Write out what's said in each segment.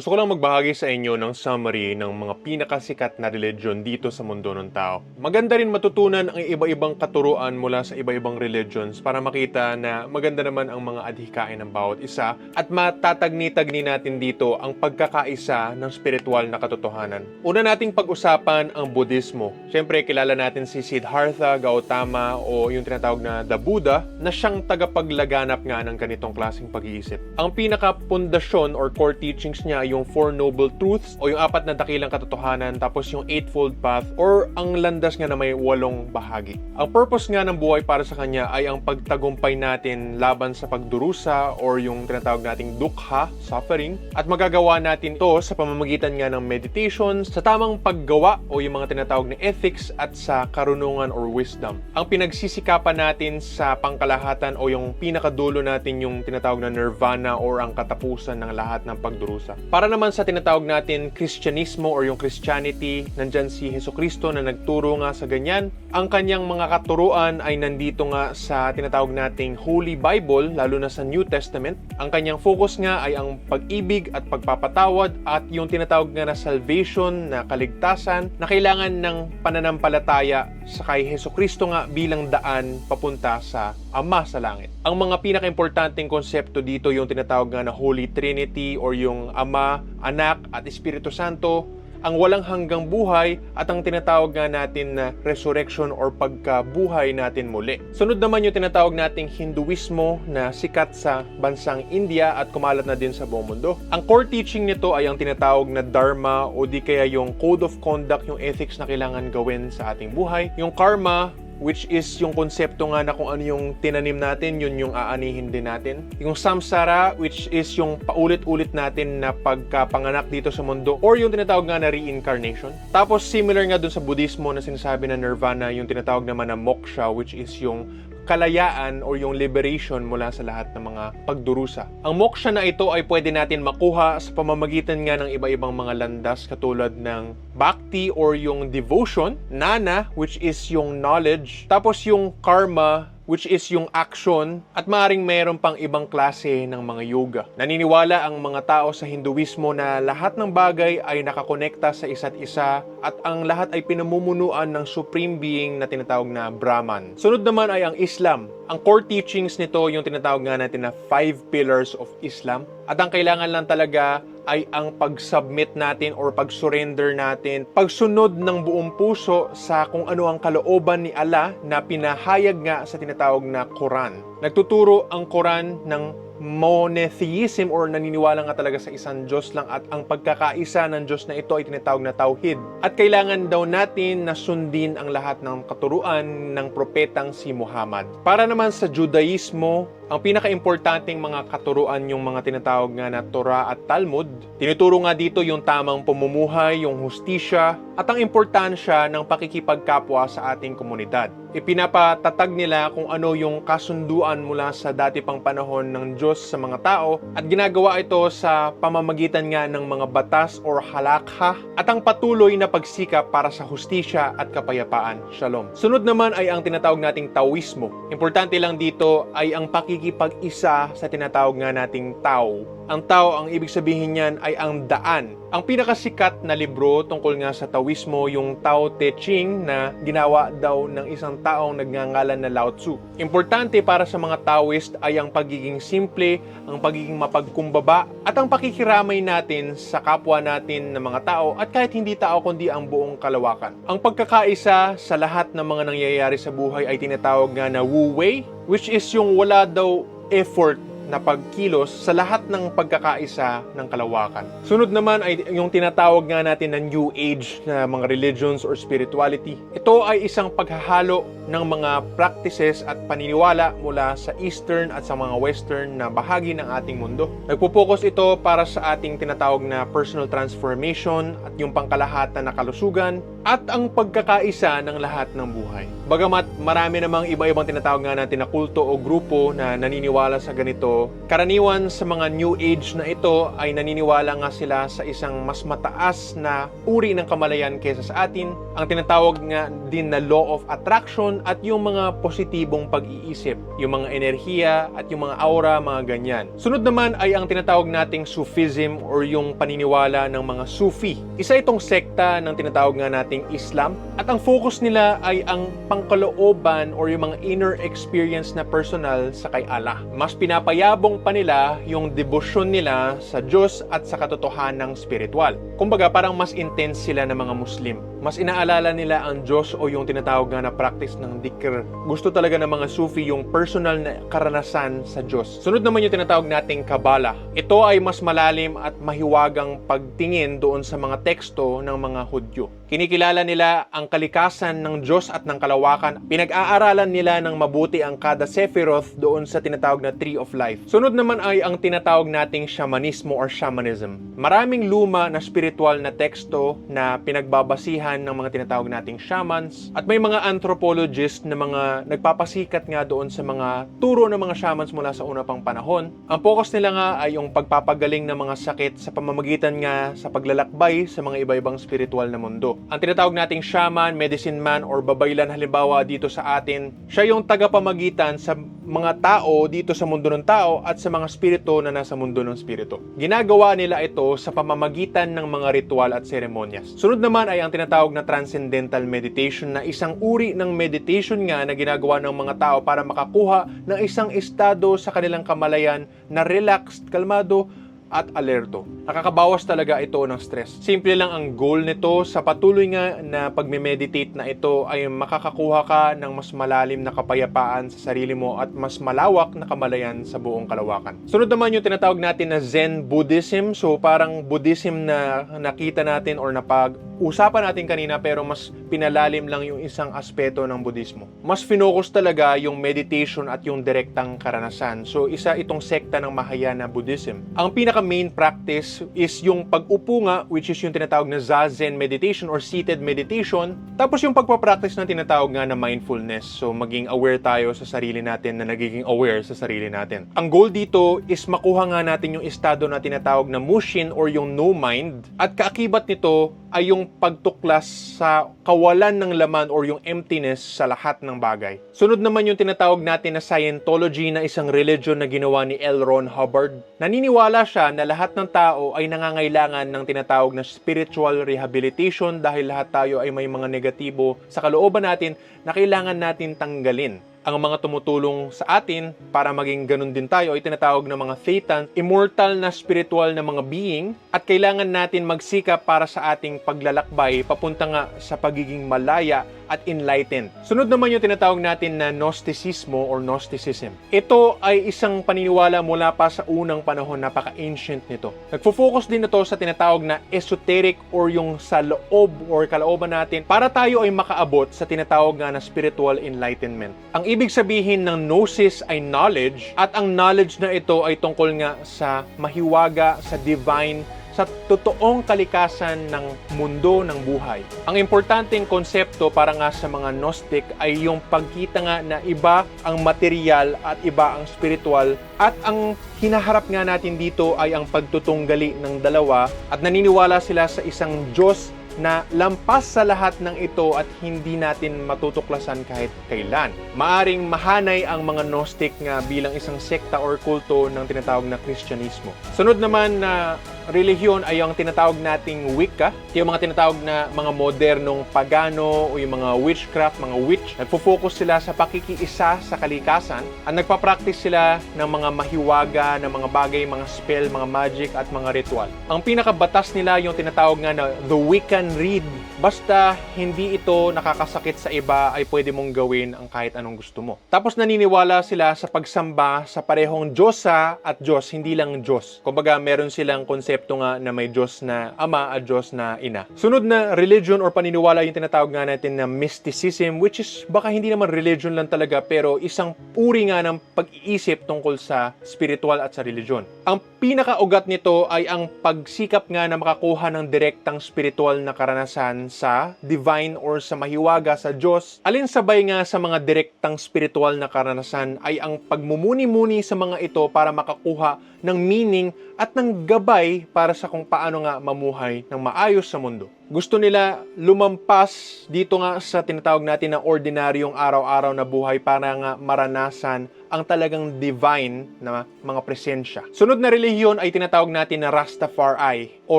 Gusto ko lang magbahagi sa inyo ng summary ng mga pinakasikat na religion dito sa mundo ng tao. Maganda rin matutunan ang iba-ibang katuruan mula sa iba-ibang religions para makita na maganda naman ang mga adhikain ng bawat isa at matatagni-tagni natin dito ang pagkakaisa ng spiritual na katotohanan. Una nating pag-usapan ang Budismo. Siyempre, kilala natin si Siddhartha Gautama o yung tinatawag na The Buddha na siyang tagapaglaganap nga ng ganitong klaseng pag-iisip. Ang pinaka-pundasyon or core teachings niya yung Four Noble Truths o yung apat na dakilang katotohanan tapos yung Eightfold Path or ang landas nga na may walong bahagi. Ang purpose nga ng buhay para sa kanya ay ang pagtagumpay natin laban sa pagdurusa or yung tinatawag nating dukha, suffering, at magagawa natin to sa pamamagitan nga ng meditation, sa tamang paggawa o yung mga tinatawag na ethics at sa karunungan or wisdom. Ang pinagsisikapan natin sa pangkalahatan o yung pinakadulo natin yung tinatawag na nirvana or ang katapusan ng lahat ng pagdurusa. Para naman sa tinatawag natin Kristyanismo or yung Christianity, nandyan si Heso Kristo na nagturo nga sa ganyan. Ang kanyang mga katuruan ay nandito nga sa tinatawag nating Holy Bible, lalo na sa New Testament. Ang kanyang focus nga ay ang pag-ibig at pagpapatawad at yung tinatawag nga na salvation, na kaligtasan, na kailangan ng pananampalataya sa kay Heso Kristo nga bilang daan papunta sa Ama sa langit. Ang mga pinaka-importanting konsepto dito yung tinatawag nga na Holy Trinity or yung Ama, Anak at Espiritu Santo, ang walang hanggang buhay at ang tinatawag nga natin na resurrection or pagkabuhay natin muli. Sunod naman yung tinatawag nating Hinduismo na sikat sa bansang India at kumalat na din sa buong mundo. Ang core teaching nito ay ang tinatawag na Dharma o di kaya yung code of conduct, yung ethics na kailangan gawin sa ating buhay. Yung karma, which is yung konsepto nga na kung ano yung tinanim natin, yun yung aanihin din natin. Yung samsara, which is yung paulit-ulit natin na pagkapanganak dito sa mundo, or yung tinatawag nga na reincarnation. Tapos similar nga dun sa Buddhismo na sinasabi na nirvana, yung tinatawag naman na moksha, which is yung kalayaan or yung liberation mula sa lahat ng mga pagdurusa. Ang moksha na ito ay pwede natin makuha sa pamamagitan nga ng iba-ibang mga landas katulad ng bhakti or yung devotion, nana which is yung knowledge, tapos yung karma which is yung action at maring meron pang ibang klase ng mga yoga. Naniniwala ang mga tao sa Hinduismo na lahat ng bagay ay nakakonekta sa isa't isa at ang lahat ay pinamumunuan ng supreme being na tinatawag na Brahman. Sunod naman ay ang Islam. Ang core teachings nito yung tinatawag nga natin na five pillars of Islam. At ang kailangan lang talaga ay ang pag-submit natin or pag-surrender natin, pagsunod ng buong puso sa kung ano ang kalooban ni Allah na pinahayag nga sa tinatawag na Quran. Nagtuturo ang Quran ng monotheism or naniniwala nga talaga sa isang Diyos lang at ang pagkakaisa ng Diyos na ito ay tinatawag na tauhid. At kailangan daw natin na sundin ang lahat ng katuruan ng propetang si Muhammad. Para naman sa Judaismo, ang pinaka-importanting mga katuruan yung mga tinatawag nga na Torah at Talmud. Tinuturo nga dito yung tamang pamumuhay, yung hustisya, at ang importansya ng pakikipagkapwa sa ating komunidad. Ipinapatatag nila kung ano yung kasunduan mula sa dati pang panahon ng Diyos sa mga tao at ginagawa ito sa pamamagitan nga ng mga batas or halakha at ang patuloy na pagsikap para sa hustisya at kapayapaan. Shalom. Sunod naman ay ang tinatawag nating Taoismo. Importante lang dito ay ang pakikipag-isa sa tinatawag nga nating Tao. Ang Tao, ang ibig sabihin niyan ay ang daan. Ang pinakasikat na libro tungkol nga sa Taoismo, yung Tao Te Ching na ginawa daw ng isang taong nagngangalan na Lao Tzu. Importante para sa mga Taoist ay ang pagiging simple, ang pagiging mapagkumbaba, at ang pakikiramay natin sa kapwa natin ng mga tao at kahit hindi tao kundi ang buong kalawakan. Ang pagkakaisa sa lahat ng mga nangyayari sa buhay ay tinatawag nga na Wu Wei, which is yung wala daw effort na pagkilos sa lahat ng pagkakaisa ng kalawakan. Sunod naman ay yung tinatawag nga natin na New Age na mga religions or spirituality. Ito ay isang paghahalo ng mga practices at paniniwala mula sa Eastern at sa mga Western na bahagi ng ating mundo. Nagpo-focus ito para sa ating tinatawag na personal transformation at yung pangkalahatan na kalusugan, at ang pagkakaisa ng lahat ng buhay. Bagamat marami namang iba-ibang tinatawag nga natin na kulto o grupo na naniniwala sa ganito, karaniwan sa mga new age na ito ay naniniwala nga sila sa isang mas mataas na uri ng kamalayan kaysa sa atin, ang tinatawag nga din na law of attraction at yung mga positibong pag-iisip, yung mga enerhiya at yung mga aura, mga ganyan. Sunod naman ay ang tinatawag nating Sufism or yung paniniwala ng mga Sufi. Isa itong sekta ng tinatawag nga nating Islam at ang focus nila ay ang pangkalooban or yung mga inner experience na personal sa kay Allah. Mas pinapayabong pa nila yung debosyon nila sa Diyos at sa katotohanang spiritual. Kumbaga parang mas intense sila ng mga Muslim. Mas inaalala nila ang Diyos o yung tinatawag nga na practice ng dhikr. Gusto talaga ng mga Sufi yung personal na karanasan sa Diyos. Sunod naman yung tinatawag nating Kabbalah. Ito ay mas malalim at mahiwagang pagtingin doon sa mga teksto ng mga Hudyo. Kinikilala nila ang kalikasan ng Diyos at ng kalawakan. Pinag-aaralan nila ng mabuti ang kada Sephiroth doon sa tinatawag na Tree of Life. Sunod naman ay ang tinatawag nating shamanismo or shamanism. Maraming luma na spiritual na teksto na pinagbabasihan ng mga tinatawag nating shamans at may mga anthropologists na mga nagpapasikat nga doon sa mga turo ng mga shamans mula sa una pang panahon. Ang focus nila nga ay yung pagpapagaling ng mga sakit sa pamamagitan nga sa paglalakbay sa mga iba-ibang spiritual na mundo. Ang tinatawag nating shaman, medicine man, or babaylan halimbawa dito sa atin, siya yung tagapamagitan sa mga tao dito sa mundo ng tao at sa mga spirito na nasa mundo ng spirito. Ginagawa nila ito sa pamamagitan ng mga ritual at seremonyas. Sunod naman ay ang tinatawag na transcendental meditation na isang uri ng meditation nga na ginagawa ng mga tao para makakuha ng isang estado sa kanilang kamalayan na relaxed, kalmado, at alerto. Nakakabawas talaga ito ng stress. Simple lang ang goal nito sa patuloy nga na pagme-meditate na ito ay makakakuha ka ng mas malalim na kapayapaan sa sarili mo at mas malawak na kamalayan sa buong kalawakan. Sunod naman yung tinatawag natin na Zen Buddhism. So parang Buddhism na nakita natin or napag-usapan natin kanina pero mas pinalalim lang yung isang aspeto ng Buddhismo. Mas finocus talaga yung meditation at yung direktang karanasan. So isa itong sekta ng Mahayana Buddhism. Ang pinaka main practice is yung pag-upo nga, which is yung tinatawag na Zazen meditation or seated meditation. Tapos yung pagpapractice ng tinatawag nga na mindfulness. So maging aware tayo sa sarili natin na nagiging aware sa sarili natin. Ang goal dito is makuha nga natin yung estado na tinatawag na mushin or yung no mind. At kaakibat nito ay yung pagtuklas sa kawalan ng laman or yung emptiness sa lahat ng bagay. Sunod naman yung tinatawag natin na Scientology na isang religion na ginawa ni L. Ron Hubbard. Naniniwala siya na lahat ng tao ay nangangailangan ng tinatawag na spiritual rehabilitation dahil lahat tayo ay may mga negatibo sa kalooban natin na kailangan natin tanggalin ang mga tumutulong sa atin para maging ganun din tayo ay tinatawag na mga thetan, immortal na spiritual na mga being at kailangan natin magsikap para sa ating paglalakbay papunta nga sa pagiging malaya at enlightened. Sunod naman yung tinatawag natin na Gnosticismo or Gnosticism. Ito ay isang paniniwala mula pa sa unang panahon, napaka-ancient nito. Nagfo-focus din ito sa tinatawag na esoteric or yung sa loob or kalooban natin para tayo ay makaabot sa tinatawag nga na spiritual enlightenment. Ang ibig sabihin ng gnosis ay knowledge at ang knowledge na ito ay tungkol nga sa mahiwaga, sa divine, sa totoong kalikasan ng mundo ng buhay. Ang importanteng konsepto para nga sa mga Gnostic ay yung pagkita nga na iba ang material at iba ang spiritual at ang hinaharap nga natin dito ay ang pagtutunggali ng dalawa at naniniwala sila sa isang Diyos na lampas sa lahat ng ito at hindi natin matutuklasan kahit kailan. Maaring mahanay ang mga Gnostic nga bilang isang sekta or kulto ng tinatawag na Kristyanismo. Sunod naman na relihiyon ay yung tinatawag nating Wicca, yung mga tinatawag na mga modernong pagano o yung mga witchcraft, mga witch. Nagfo-focus sila sa pakikiisa sa kalikasan at nagpa-practice sila ng mga mahiwaga na mga bagay, mga spell, mga magic at mga ritual. Ang pinakabatas nila yung tinatawag nga na the Wiccan Read. Basta hindi ito nakakasakit sa iba ay pwede mong gawin ang kahit anong gusto mo. Tapos naniniwala sila sa pagsamba sa parehong Diyosa at Diyos, hindi lang Diyos. Kumbaga meron silang konsepto konsepto nga na may Diyos na Ama at Diyos na Ina. Sunod na religion or paniniwala yung tinatawag nga natin na mysticism which is baka hindi naman religion lang talaga pero isang uri nga ng pag-iisip tungkol sa spiritual at sa religion. Ang pinakaugat nito ay ang pagsikap nga na makakuha ng direktang spiritual na karanasan sa divine or sa mahiwaga sa Diyos. Alin sabay nga sa mga direktang spiritual na karanasan ay ang pagmumuni-muni sa mga ito para makakuha ng meaning at ng gabay para sa kung paano nga mamuhay ng maayos sa mundo. Gusto nila lumampas dito nga sa tinatawag natin na ordinaryong araw-araw na buhay para nga maranasan ang talagang divine na mga presensya. Sunod na relihiyon ay tinatawag natin na Rastafari o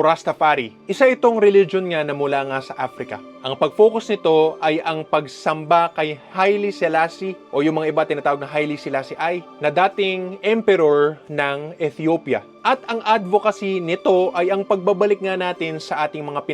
Rastafari. Isa itong religion nga na mula nga sa Africa. Ang pag-focus nito ay ang pagsamba kay Haile Selassie o yung mga iba tinatawag na Haile Selassie I na dating emperor ng Ethiopia. At ang advocacy nito ay ang pagbabalik nga natin sa ating mga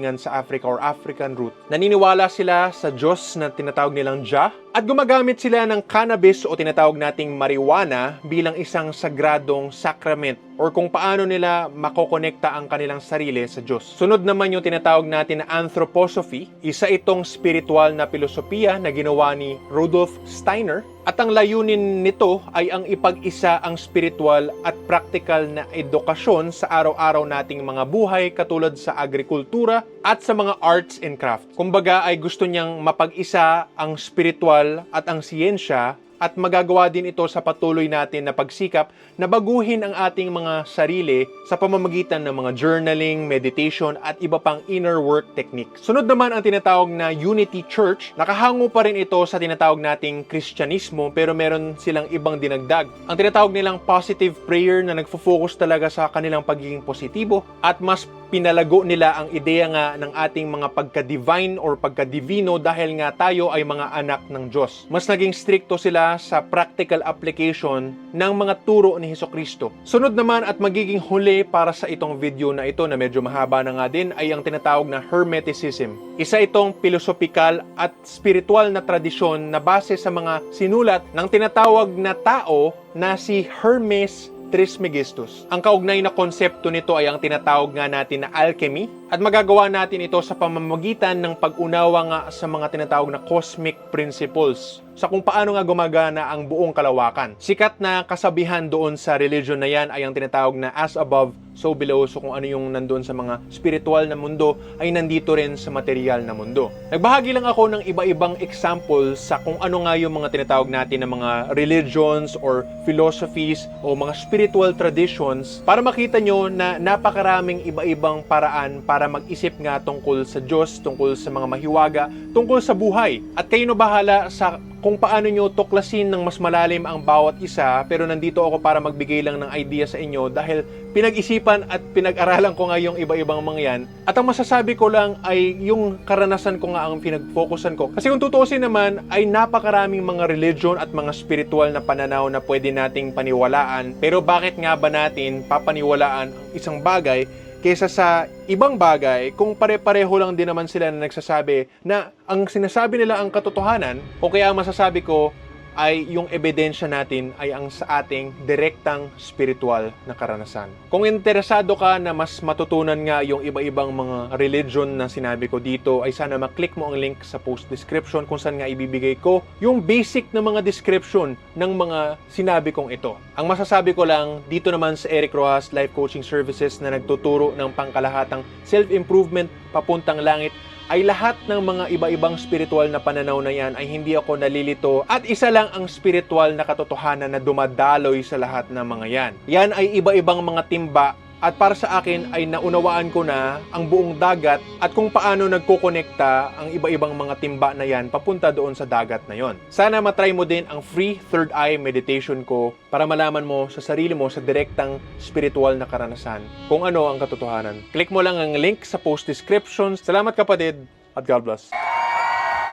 pinanggalingan sa Africa or African root. Naniniwala sila sa Diyos na tinatawag nilang Jah at gumagamit sila ng cannabis o tinatawag nating marijuana bilang isang sagradong sacrament or kung paano nila makokonekta ang kanilang sarili sa Diyos. Sunod naman yung tinatawag natin na anthroposophy. Isa itong spiritual na filosofiya na ginawa ni Rudolf Steiner at ang layunin nito ay ang ipag-isa ang spiritual at practical na edukasyon sa araw-araw nating mga buhay katulad sa agrikultura at sa mga arts and craft. Kumbaga ay gusto niyang mapag-isa ang spiritual at ang siyensya at magagawa din ito sa patuloy natin na pagsikap na baguhin ang ating mga sarili sa pamamagitan ng mga journaling, meditation at iba pang inner work technique. Sunod naman ang tinatawag na Unity Church. Nakahango pa rin ito sa tinatawag nating Kristyanismo pero meron silang ibang dinagdag. Ang tinatawag nilang positive prayer na nagfo-focus talaga sa kanilang pagiging positibo at mas pinalago nila ang ideya nga ng ating mga pagka-divine or pagka-divino dahil nga tayo ay mga anak ng Diyos. Mas naging stricto sila sa practical application ng mga turo ni Heso Kristo. Sunod naman at magiging huli para sa itong video na ito na medyo mahaba na nga din ay ang tinatawag na Hermeticism. Isa itong pilosopikal at spiritual na tradisyon na base sa mga sinulat ng tinatawag na tao na si Hermes Trismegistus. Ang kaugnay na konsepto nito ay ang tinatawag nga natin na alchemy at magagawa natin ito sa pamamagitan ng pag-unawa nga sa mga tinatawag na cosmic principles sa kung paano nga gumagana ang buong kalawakan. Sikat na kasabihan doon sa religion na yan ay ang tinatawag na as above, so below. So kung ano yung nandoon sa mga spiritual na mundo ay nandito rin sa material na mundo. Nagbahagi lang ako ng iba-ibang example sa kung ano nga yung mga tinatawag natin na mga religions or philosophies o mga spiritual traditions para makita nyo na napakaraming iba-ibang paraan para mag-isip nga tungkol sa Diyos, tungkol sa mga mahiwaga, tungkol sa buhay. At kayo na bahala sa kung paano nyo tuklasin ng mas malalim ang bawat isa pero nandito ako para magbigay lang ng idea sa inyo dahil pinag-isipan at pinag-aralan ko nga yung iba-ibang mga yan. At ang masasabi ko lang ay yung karanasan ko nga ang pinag-focusan ko. Kasi kung tutuusin naman ay napakaraming mga religion at mga spiritual na pananaw na pwede nating paniwalaan. Pero bakit nga ba natin papaniwalaan ang isang bagay kaysa sa ibang bagay kung pare-pareho lang din naman sila na nagsasabi na ang sinasabi nila ang katotohanan o kaya masasabi ko ay yung ebidensya natin ay ang sa ating direktang spiritual na karanasan. Kung interesado ka na mas matutunan nga yung iba-ibang mga religion na sinabi ko dito, ay sana maklik mo ang link sa post description kung saan nga ibibigay ko yung basic na mga description ng mga sinabi kong ito. Ang masasabi ko lang, dito naman sa Eric Rojas Life Coaching Services na nagtuturo ng pangkalahatang self-improvement papuntang langit ay lahat ng mga iba-ibang spiritual na pananaw na yan ay hindi ako nalilito at isa lang ang spiritual na katotohanan na dumadaloy sa lahat ng mga yan. Yan ay iba-ibang mga timba at para sa akin ay naunawaan ko na ang buong dagat at kung paano nagkokonekta ang iba-ibang mga timba na yan papunta doon sa dagat na yon. Sana matry mo din ang free third eye meditation ko para malaman mo sa sarili mo sa direktang spiritual na karanasan kung ano ang katotohanan. Click mo lang ang link sa post description. Salamat kapatid at God bless.